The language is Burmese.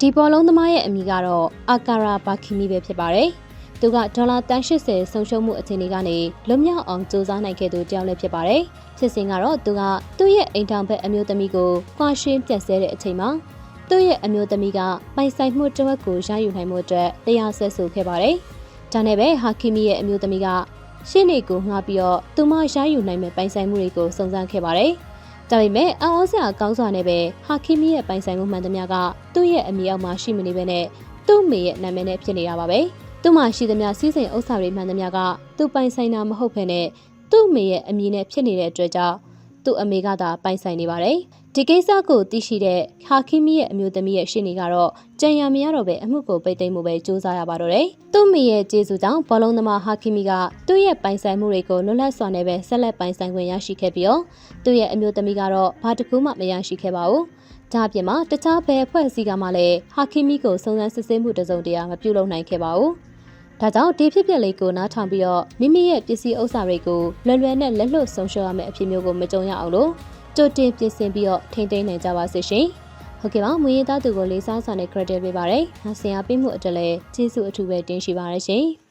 ဒီဘောလုံးသမားရဲ့အမည်ကတော့အာကာရာဘာခီမီပဲဖြစ်ပါတယ်။သူကဒေါ်လာတန်80ဆုံးရှုံးမှုအခြေအနေကနေလွတ်မြောက်အောင်စူးစမ်းနိုင်ခဲ့သူတယောက်လည်းဖြစ်ပါတယ်။ဖြစ်စဉ်ကတော့သူကသူ့ရဲ့အိမ်ထောင်ဘက်အမျိုးသမီးကိုကွာရှင်းပြတ်ဆဲတဲ့အချိန်မှာသူ့ရဲ့အမျိုးသမီးကပိုင်ဆိုင်မှုတစ်ဝက်ကိုရယူနိုင်မှုအတွက်တရားစွဲဆိုခဲ့ပါတယ်။ဒါနဲ့ပဲဟာကီမီရဲ့အမျိုးသမီးကရှင်းနေကိုငှားပြီးတော့သူမရယူနိုင်မဲ့ပိုင်ဆိုင်မှုတွေကိုစုံစမ်းခဲ့ပါတယ်။ ဒါပေမဲ့အော်အော်ဆရာကောင်းစွာနဲ့ပဲဟာကီမီရဲ့ပိုင်ဆိုင်မှုမှန်သမျှကသူ့ရဲ့အမိအောက်မှာရှိမနေဘဲနဲ့သူ့မေရဲ့နာမည်နဲ့ဖြစ်နေတာပါပဲ။သူ့မှာရှိသမျှစီးစိမ်ဥစ္စာတွေမှန်သမျှကသူ့ပိုင်ဆိုင်တာမဟုတ်ဘဲနဲ့သူ့မေရဲ့အမည်နဲ့ဖြစ်နေတဲ့အတွက်ကြောင့် သူ့အမေကသာပိုင်ဆိုင်နေပါတယ်။ဒီကိစ္စကိုသိရှိတဲ့ဟာကီမီရဲ့အမျိုးသမီးရဲ့ရှင်းနေကတော့ကြံရမရတော့ပဲအမှုကိုပိတ်သိမ်းမှုပဲစူးစမ်းရပါတော့တယ်။သူ့မိရဲ့ကျေးဇူးကြောင့်ဘောလုံးသမားဟာကီမီကသူ့ရဲ့ပိုင်ဆိုင်မှုတွေကိုလွတ်လပ်စွာနဲ့ပဲဆက်လက်ပိုင်ဆိုင်ခွင့်ရရှိခဲ့ပြီးတော့သူ့ရဲ့အမျိုးသမီးကတော့ဘာတစ်ခုမှမရရှိခဲ့ပါဘူး။ဒါအပြင်မှာတခြားဘယ်အဖွဲ့အစည်းကမှလည်းဟာကီမီကိုစုံစမ်းစစ်ဆေးမှုတစုံတရာမပြုလုပ်နိုင်ခဲ့ပါဘူး။ ဒါကြောင့်ဒီဖြစ်ပျက်လေးကိုနားထောင်ပြီးတော့မိမိရဲ့ပစ္စည်းဥစ္စာတွေကိုလွယ်လွယ်နဲ့လက်လွတ်ဆုံးရှုံးရမယ့်အဖြစ်မျိုးကိုမကြုံရအောင်လို့ကြိုတင်ပြင်ဆင်ပြီးတော့ထိမ့်သိမ်းနိုင်ကြပါစေရှင်။ဟုတ်ကဲ့ပါမွေးရသားသူကိုလေးစားစွာနဲ့ credit ပေးပါရယ်။နောက်ဆင်အားပေးမှုအတွက်လည်းကျေးဇူးအထူးပဲတင်ရှိပါရရှင်။